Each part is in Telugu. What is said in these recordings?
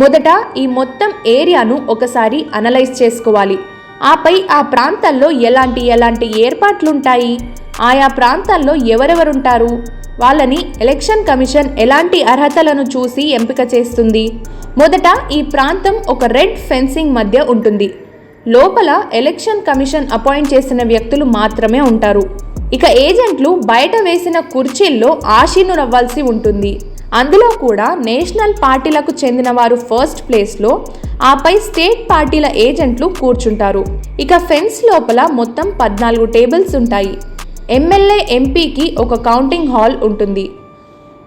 మొదట ఈ మొత్తం ఏరియాను ఒకసారి అనలైజ్ చేసుకోవాలి. ఆపై ఆ ప్రాంతాల్లో ఎలాంటి ఎలాంటి ఏర్పాట్లుంటాయి? ఆయా ప్రాంతాల్లో ఎవరెవరుంటారు? వాళ్ళని ఎలక్షన్ కమిషన్ ఎలాంటి అర్హతలను చూసి ఎంపిక చేస్తుంది? మొదట ఈ ప్రాంతం ఒక రెడ్ ఫెన్సింగ్ మధ్య ఉంటుంది. లోపల ఎలక్షన్ కమిషన్ అపాయింట్ చేసిన వ్యక్తులు మాత్రమే ఉంటారు. ఇక ఏజెంట్లు బయట వేసిన కుర్చీల్లో ఆశీనురవ్వాల్సి ఉంటుంది. అందులో కూడా నేషనల్ పార్టీలకు చెందిన వారు ఫస్ట్ ప్లేస్లో ఆపై స్టేట్ పార్టీల ఏజెంట్లు కూర్చుంటారు. ఇక ఫెన్స్ లోపల మొత్తం పద్నాలుగు టేబుల్స్ ఉంటాయి. ఎమ్మెల్యే ఎంపీకి ఒక కౌంటింగ్ హాల్ ఉంటుంది.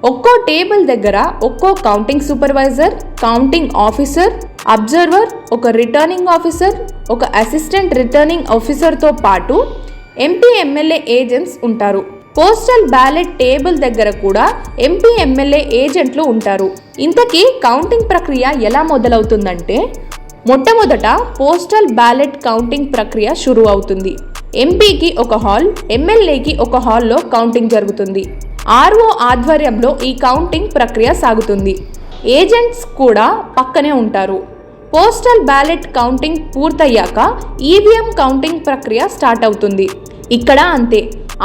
ఒక్కో టేబుల్ దగ్గర ఒక్కో counting supervisor counting officer observer ఒక రిటర్నింగ్ ఆఫీసర్ ఒక అసిస్టెంట్ రిటర్నింగ్ ఆఫీసర్తో పాటు ఎంపీ ఎమ్మెల్యే ఏజెంట్స్ ఉంటారు. పోస్టల్ బ్యాలెట్ టేబుల్ దగ్గర కూడా ఎంపీ ఎమ్మెల్యే ఏజెంట్లు ఉంటారు. ఇంతకీ కౌంటింగ్ ప్రక్రియ ఎలా మొదలవుతుందంటే మొట్టమొదట పోస్టల్ బ్యాలెట్ కౌంటింగ్ ప్రక్రియ షురు అవుతుంది. ఎంపీకి ఒక హాల్ ఎమ్మెల్యేకి ఒక హాల్లో కౌంటింగ్ జరుగుతుంది. ఆర్ఓ ఆధ్వర్యంలో ఈ కౌంటింగ్ ప్రక్రియ సాగుతుంది. ఏజెంట్స్ కూడా పక్కనే ఉంటారు. పోస్టల్ బ్యాలెట్ కౌంటింగ్ పూర్తయ్యాక ఈవీఎం కౌంటింగ్ ప్రక్రియ స్టార్ట్ అవుతుంది. ఇక్కడ అంతే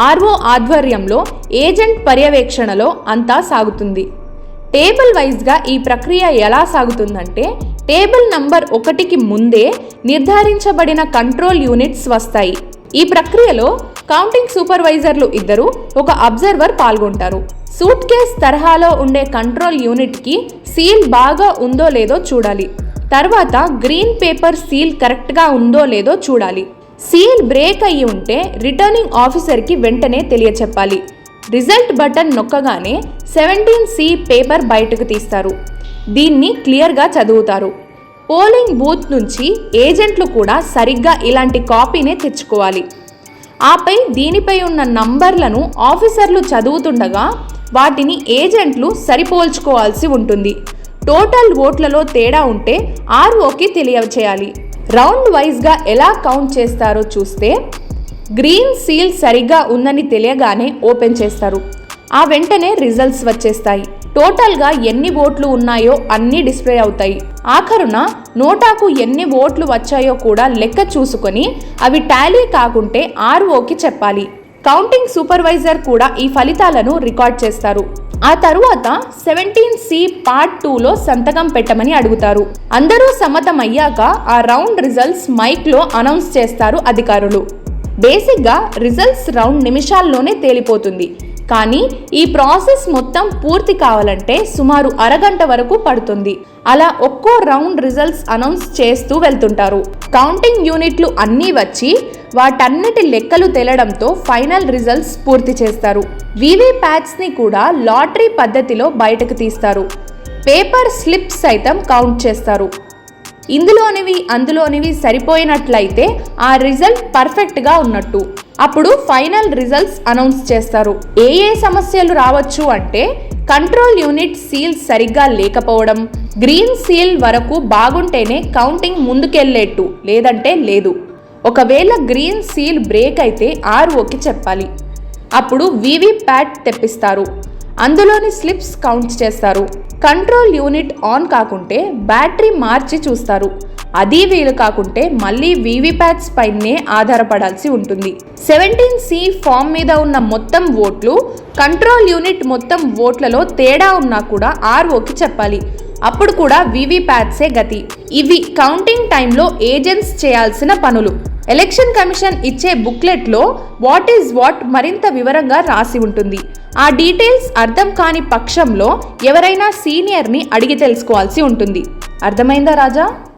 ఆర్ఓ ఆధ్వర్యంలో ఏజెంట్ పర్యవేక్షణలో అంతా సాగుతుంది. టేబుల్ వైజ్గా ఈ ప్రక్రియ ఎలా సాగుతుందంటే టేబుల్ నంబర్ ఒకటికి ముందే నిర్ధారించబడిన కంట్రోల్ యూనిట్స్ వస్తాయి. ఈ ప్రక్రియలో కౌంటింగ్ సూపర్వైజర్లు ఇద్దరు ఒక అబ్జర్వర్ పాల్గొంటారు. సూట్ కేస్ తరహాలో ఉండే కంట్రోల్ యూనిట్కి సీల్ బాగా ఉందో లేదో చూడాలి. తర్వాత గ్రీన్ పేపర్ సీల్ కరెక్ట్గా ఉందో లేదో చూడాలి. సీల్ బ్రేక్ అయి ఉంటే రిటర్నింగ్ ఆఫీసర్కి వెంటనే తెలియచెప్పాలి. రిజల్ట్ బటన్ నొక్కగానే సెవెంటీన్ సి పేపర్ బయటకు తీస్తారు. దీన్ని క్లియర్గా చదువుతారు. పోలింగ్ బూత్ నుంచి ఏజెంట్లు కూడా సరిగ్గా ఇలాంటి కాపీనే తెచ్చుకోవాలి. ఆపై దీనిపై ఉన్న నంబర్లను ఆఫీసర్లు చదువుతుండగా వాటిని ఏజెంట్లు సరిపోల్చుకోవాల్సి ఉంటుంది. టోటల్ ఓట్లలో తేడా ఉంటే ఆర్ఓకి తెలియచేయాలి. రౌండ్ వైజ్గా ఎలా కౌంట్ చేస్తారో చూస్తే గ్రీన్ సీల్ సరిగ్గా ఉందని తెలియగానే ఓపెన్ చేస్తారు. ఆ వెంటనే రిజల్ట్స్ వచ్చేస్తాయి. టోటల్గా ఎన్ని ఓట్లు ఉన్నాయో అన్నీ డిస్ప్లే అవుతాయి. ఆఖరున నోటాకు ఎన్ని ఓట్లు వచ్చాయో కూడా లెక్క చూసుకొని అవి టాలీ కాకుంటే ఆర్ఓకి చెప్పాలి. కౌంటింగ్ సూపర్వైజర్ కూడా ఈ ఫలితాలను రికార్డ్ చేస్తారు. ఆ తరువాత సెవెంటీన్ సి పార్ట్ టూలో సంతకం పెట్టమని అడుగుతారు. అందరూ సమ్మతమయ్యాక ఆ రౌండ్ రిజల్ట్స్ మైక్లో అనౌన్స్ చేస్తారు అధికారులు. బేసిక్గా రిజల్ట్స్ రౌండ్ నిమిషాల్లోనే తేలిపోతుంది. కానీ ఈ ప్రాసెస్ మొత్తం పూర్తి కావాలంటే సుమారు అరగంట వరకు పడుతుంది. అలా ఒక్కో రౌండ్ రిజల్ట్స్ అనౌన్స్ చేస్తూ వెళ్తుంటారు. కౌంటింగ్ యూనిట్లు అన్నీ వచ్చి వాటన్నిటి లెక్కలు తేలడంతో ఫైనల్ రిజల్ట్స్ పూర్తి చేస్తారు. ని కూడా లాటరీ పద్ధతిలో బయటకు తీస్తారు. పేపర్ స్లిప్స్ సైతం కౌంట్ చేస్తారు. ఇందులోనివి అందులోనివి సరిపోయినట్లయితే ఆ రిజల్ట్ పర్ఫెక్ట్గా ఉన్నట్టు. అప్పుడు ఫైనల్ రిజల్ట్స్ అనౌన్స్ చేస్తారు. ఏ ఏ సమస్యలు రావచ్చు అంటే కంట్రోల్ యూనిట్ సీల్ సరిగ్గా లేకపోవడం గ్రీన్ సీల్ వరకు బాగుంటేనే కౌంటింగ్ ముందుకెళ్ళేట్టు లేదంటే లేదు. ఒకవేళ గ్రీన్ సీల్ బ్రేక్ అయితే ఆర్ఓకి చెప్పాలి. అప్పుడు వివి ప్యాడ్ తెప్పిస్తారు. అందులోని స్లిప్స్ కౌంట్ చేస్తారు. కంట్రోల్ యూనిట్ ఆన్ కాకుంటే బ్యాటరీ మార్చి చూస్తారు. అది వీలు కాకుంటే మళ్ళీ వీవీప్యాట్స్ పైనే ఆధారపడాల్సి ఉంటుంది. సెవెంటీన్ సి ఫామ్ మీద ఉన్న మొత్తం ఓట్లు కంట్రోల్ యూనిట్ మొత్తం ఓట్లలో తేడా ఉన్నా కూడా ఆర్ఓకి చెప్పాలి. అప్పుడు కూడా వీవీప్యాట్సే గతి. ఇవి కౌంటింగ్ టైంలో ఏజెంట్స్ చేయాల్సిన పనులు. ఎలక్షన్ కమిషన్ ఇచ్చే బుక్లెట్లో వాట్ ఈజ్ వాట్ మరింత వివరంగా రాసి ఉంటుంది. ఆ డీటెయిల్స్ అర్థం కాని పక్షంలో ఎవరైనా సీనియర్ని అడిగి తెలుసుకోవాల్సి ఉంటుంది. అర్థమైందా రాజా?